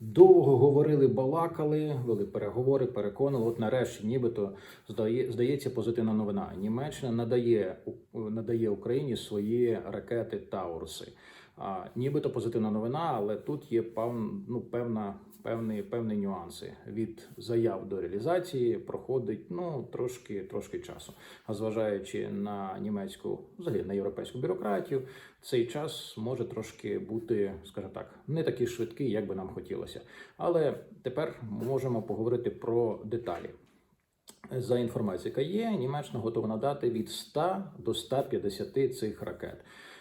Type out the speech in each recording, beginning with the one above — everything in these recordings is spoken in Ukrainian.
Довго говорили, балакали, вели переговори, переконували. От нарешті, нібито здає, здається позитивна новина. Німеччина надає надає Україні свої ракети Таурси. А, нібито позитивна новина, але тут є пев, ну, певна, певні, певні нюанси. Від заяв до реалізації проходить ну, трошки, трошки часу. А зважаючи на німецьку, взагалі на європейську бюрократію, цей час може трошки бути, скажімо так, не такий швидкий, як би нам хотілося. Але тепер можемо поговорити про деталі. За інформацією, яка є, Німеччина готова надати від 100 до 150 цих ракет.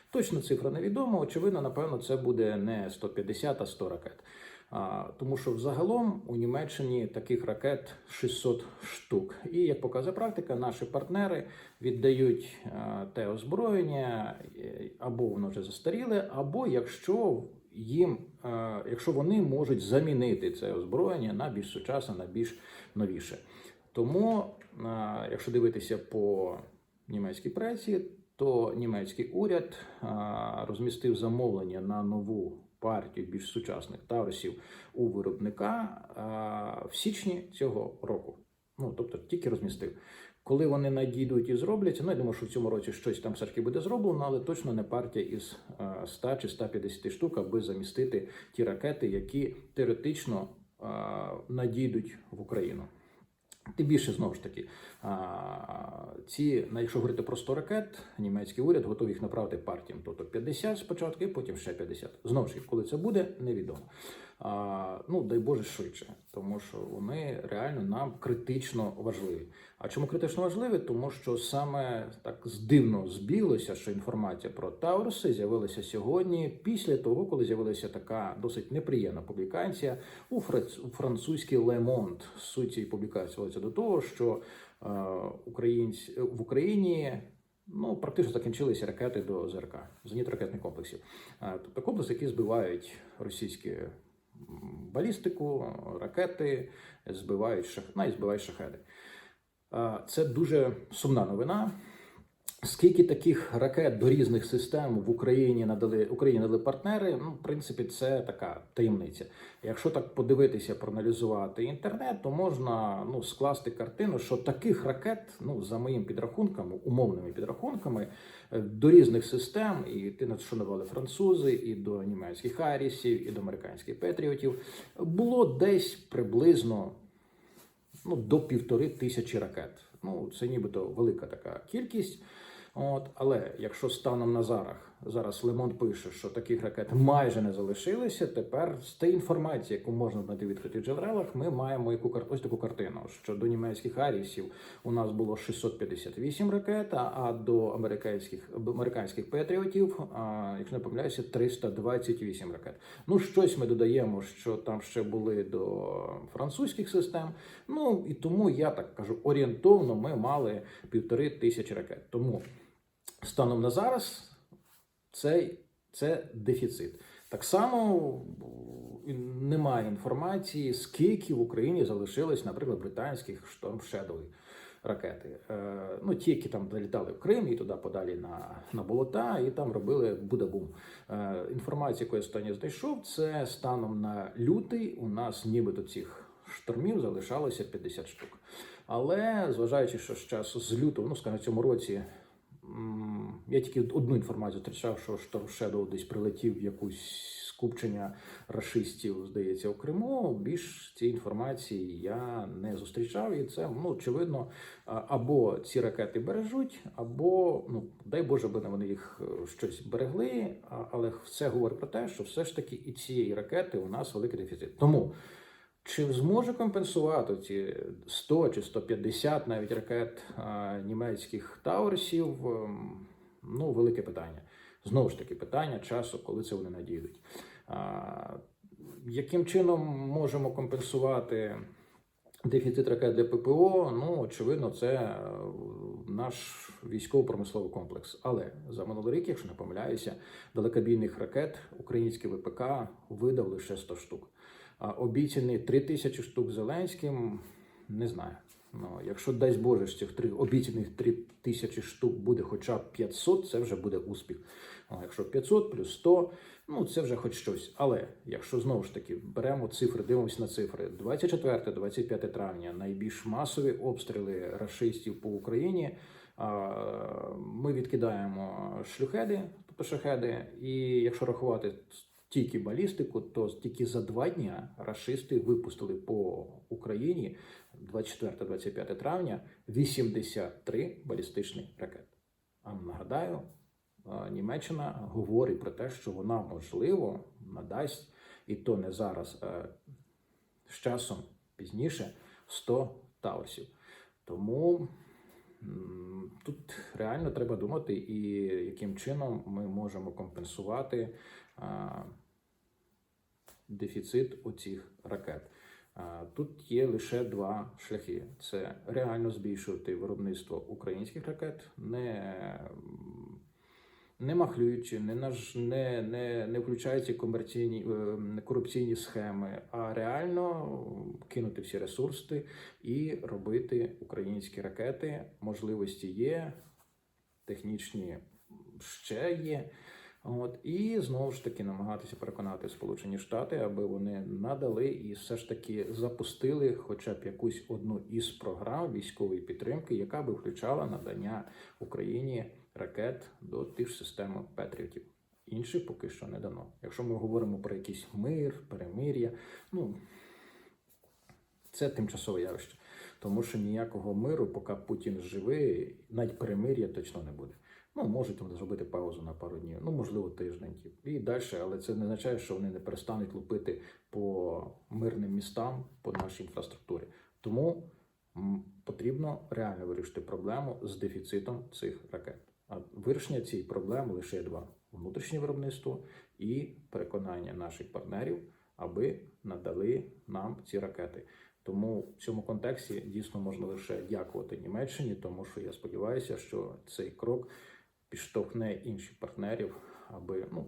Точно цифра невідома. Очевидно, напевно, це буде не 150, а 100 ракет. А, тому що взагалом у Німеччині таких ракет 600 штук. І як показує практика, наші партнери віддають а, те озброєння, е, або воно вже застаріле, або якщо їм, е, якщо вони можуть замінити це озброєння на більш сучасне, на більш новіше. Тому, е, якщо дивитися по німецькій пресі, то німецький уряд е, розмістив замовлення на нову партію більш сучасних таврисів у виробника е, в січні цього року. Ну тобто тільки розмістив. Коли вони надійдуть і зробляться, ну я думаю, що в цьому році щось там все ж таки буде зроблено, але точно не партія із е, 100 чи 150 штук, аби замістити ті ракети, які теоретично надійдуть в Україну. Тим більше знову ж таки, ці, якщо говорити про 100 ракет, німецький уряд готовий їх направити партіям. Тобто 50 спочатку, і потім ще 50. Знову ж таки, коли це буде, невідомо. Ну, дай Боже, швидше, тому що вони реально нам критично важливі. А чому критично важливі? Тому що саме так здивно збіглося, що інформація про Тауруси з'явилася сьогодні, після того, коли з'явилася така досить неприємна публікація у французькій Le Monde. Суть цієї публікації зводиться до того, що е, українці в Україні. Ну, практично закінчилися ракети до ЗРК, зенітно-ракетних комплексів. Е, Тобто комплекси, які збивають російські балістику, ракети, збивають шах... навіть збивають шахеди. Е, Це дуже сумна новина. Скільки таких ракет до різних систем в Україні надали Україні надали партнери? Ну, в принципі, це така таємниця. Якщо так подивитися, проаналізувати інтернет, то можна ну скласти картину, що таких ракет, ну за моїм підрахунками, умовними підрахунками, е, до різних систем, і ти на що навели французи, і до німецьких Арісів, і до американських Петріотів, було десь приблизно ну, до півтори тисячі ракет. Ну, це нібито велика така кількість. От, але якщо станом на зараз, зараз Лемон пише, що таких ракет майже не залишилося, тепер з тієї інформації, яку можна знайти в відкритих джерелах, ми маємо яку ось таку картину, що до німецьких арісів у нас було 658 ракет, а до американських американських патріотів, а, якщо не помиляюся, 328 ракет. Ну, щось ми додаємо, що там ще були до французьких систем. Ну і тому я так кажу, орієнтовно ми мали півтори тисячі ракет. Тому станом на зараз це, це дефіцит. Так само немає інформації, скільки в Україні залишилось, наприклад, британських Shadow ракети. Е, ну, ті, які там долітали в Крим і туди подалі на, на болота, і там робили будабум. Е, інформація, яку я останнє знайшов, це станом на лютий у нас нібито цих штормів залишалося 50 штук. Але зважаючи, що з часу з лютого, ну скажімо, цьому році. Я тільки одну інформацію зустрічав, що Шторм Shadow десь прилетів в якусь скупчення рашистів, здається, у Криму. Більш цієї інформації я не зустрічав, і це ну очевидно, або ці ракети бережуть, або ну дай Боже, би вони їх е, щось берегли. Але все говорить про те, що все ж таки і цієї ракети у нас великий дефіцит. Тому чи зможе компенсувати ці 100 чи 150 навіть ракет а, німецьких таурсів? Ну, велике питання. Знову ж таки, питання часу, коли це вони надійдуть. Яким чином можемо компенсувати дефіцит ракет для ППО? Ну, очевидно, це е, наш військово-промисловий комплекс. Але за минулий рік, якщо не помиляюся, далекобійних ракет український ВПК видав лише 100 штук. Обіцяні 3 тисячі штук Зеленським, не знаю. Ну, якщо дасть Боже, з цих три обіцяних 3 тисячі штук буде хоча б 500, це вже буде успіх. А якщо 500 плюс 100, ну це вже хоч щось. Але якщо знову ж таки беремо цифри, дивимося на цифри, 24-25 травня найбільш масові обстріли рашистів по Україні. Ми відкидаємо шлюхеди, тобто шахеди, і якщо рахувати тільки балістику, то тільки за два дня рашисти випустили по Україні 24-25 травня 83 балістичні ракети. А нагадаю, Німеччина говорить про те, що вона можливо надасть, і то не зараз, а з часом пізніше 100 таусів. Тому тут реально треба думати, і яким чином ми можемо компенсувати дефіцит оцих ракет. Тут є лише два шляхи: це реально збільшувати виробництво українських ракет, не, не махлюючи, не, не, не, не включаючи комерційні е, корупційні схеми, а реально кинути всі ресурси і робити українські ракети. Можливості є, технічні ще є. От і знову ж таки намагатися переконати Сполучені Штати, аби вони надали і все ж таки запустили хоча б якусь одну із програм військової підтримки, яка би включала надання Україні ракет до тих ж систем Петріотів. Інших поки що не дано. Якщо ми говоримо про якийсь мир, перемир'я, ну це тимчасове явище, тому що ніякого миру, поки Путін живий, навіть перемир'я точно не буде. Ну, можуть вони зробити паузу на пару днів, ну можливо, тиждень і далі, але це не означає, що вони не перестануть лупити по мирним містам, по нашій інфраструктурі. Тому потрібно реально вирішити проблему з дефіцитом цих ракет. А вирішення цієї проблеми лише два: внутрішнє виробництво і переконання наших партнерів, аби надали нам ці ракети. Тому в цьому контексті дійсно можна лише дякувати Німеччині, тому що я сподіваюся, що цей крок підштовхне інших партнерів, аби ну,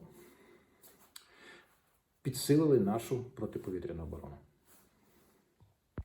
підсилили нашу протиповітряну оборону.